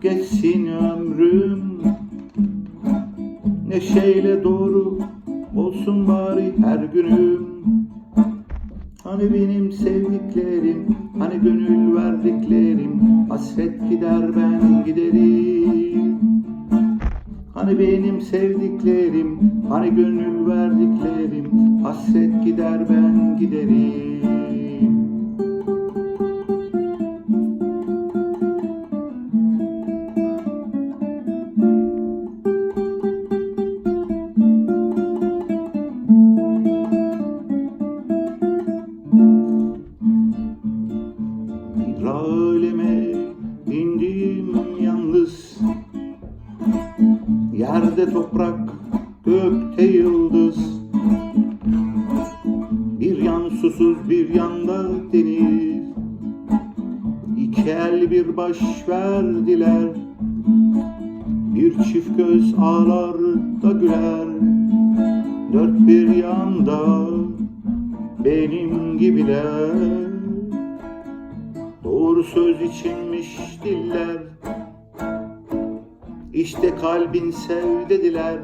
geçsin ömrüm. Neşeyle doğru olsun bari her günüm. Hani benim sevdiklerim, hani gönül verdiklerim Hasret gider ben giderim. Hani benim sevdiklerim, hani gönül verdiklerim Hasret gider ben giderim. Bir aleme indim yalnız. Yerde toprak, gökte yıldız. Bir yan susuz, bir yanda deniz. İki el bir baş verdiler. Bir çift göz ağlar da güler. Dört bir yanda benim gibiler Doğru söz içinmiş diller. İşte kalbin sev dediler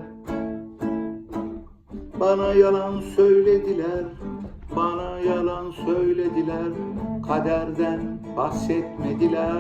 Bana yalan söylediler. Bana yalan söylediler. Kaderden bahsetmediler